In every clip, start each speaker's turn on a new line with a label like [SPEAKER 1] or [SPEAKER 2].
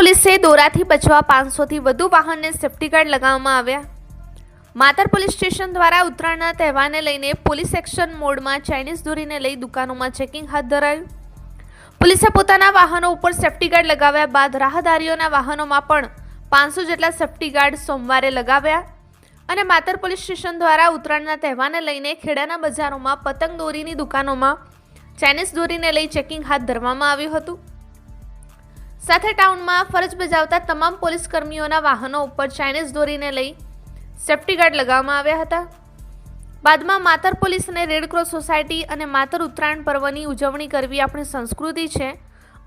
[SPEAKER 1] પોલીસે દોરાથી બચવા પાંચસોથી વધુ વાહનને સેફ્ટી ગાર્ડ લગાવવામાં આવ્યા. માતર પોલીસ સ્ટેશન દ્વારા ઉત્તરાયણના તહેવારને લઈને પોલીસ એક્શન મોડમાં ચાઇનીઝ દોરીને લઈ દુકાનોમાં ચેકિંગ હાથ ધરાયું. પોલીસે પોતાના વાહનો ઉપર સેફ્ટી ગાર્ડ લગાવ્યા બાદ રાહદારીઓના વાહનોમાં પણ પાંચસો જેટલા સેફ્ટી ગાર્ડ સોમવારે લગાવ્યા. અને માતર પોલીસ સ્ટેશન દ્વારા ઉત્તરાયણના તહેવારને લઈને ખેડાના બજારોમાં પતંગ દોરીની દુકાનોમાં ચાઇનીઝ દોરીને લઈ ચેકિંગ હાથ ધરવામાં આવ્યું હતું. સાથે ટાઉનમાં ફરજ બજાવતા તમામ પોલીસ કર્મીઓના વાહનો ઉપર ચાઇનીઝ દોરીને લઈ સેફ્ટી ગાર્ડ લગાવવામાં આવ્યા હતા. બાદમાં માતર પોલીસ અને રેડક્રોસ સોસાયટી અને માતર ઉત્તરાયણ પર્વની ઉજવણી કરવી આપણી સંસ્કૃતિ છે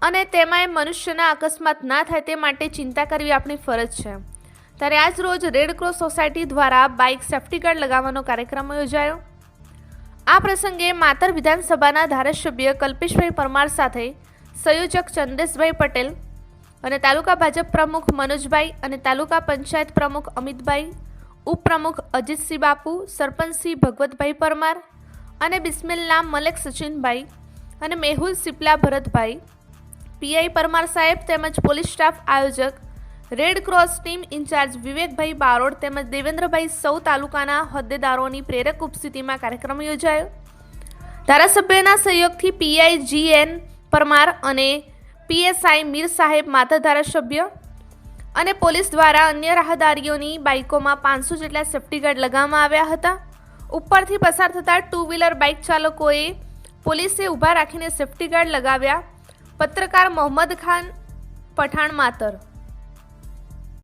[SPEAKER 1] અને તેમાંય મનુષ્યના અકસ્માત ના થાય તે માટે ચિંતા કરવી આપણી ફરજ છે. ત્યારે આજ રોજ રેડક્રોસ સોસાયટી દ્વારા બાઇક સેફ્ટી ગાર્ડ લગાવવાનો કાર્યક્રમ યોજાયો. આ પ્રસંગે માતર વિધાનસભાના ધારાસભ્ય કલ્પેશભાઈ પરમાર સાથે સંયોજક ચંદેશભાઈ પટેલ અને તાલુકા ભાજપ પ્રમુખ મનોજભાઈ અને તાલુકા પંચાયત પ્રમુખ અમિતભાઈ, ઉપપ્રમુખ અજીતસિંહ બાપુ સરપંચસિંહ ભગવતભાઈ પરમાર અને બિસ્મિલ્લા મલેક સચિનભાઈ અને મેહુલ સિપલા ભરતભાઈ. પીઆઈ પરમાર સાહેબ તેમજ પોલીસ સ્ટાફ આયોજક, રેડ ક્રોસ ટીમ ઇન્ચાર્જ વિવેકભાઈ બારોડ તેમજ દેવેન્દ્રભાઈ સૌ તાલુકાના હોદ્દેદારોની પ્રેરક ઉપસ્થિતિમાં કાર્યક્રમ યોજાયો. ધારાસભ્યના સહયોગથી પીઆઈ જી એન પરમાર અને પીએસઆઈ મીર સાહેબ માતા ધારાસભ્ય અને પોલીસ દ્વારા અન્ય રાહદારીઓની બાઇકોમાં પાંચસો જેટલા સેફ્ટી ગાર્ડ લગાવવામાં આવ્યા હતા. ઉપરથી પસાર થતા ટુ વ્હીલર બાઇક ચાલકોએ પોલીસે ઊભા રાખીને સેફ્ટી ગાર્ડ લગાવ્યા. પત્રકાર મોહમ્મદ ખાન, પઠાણ, માતર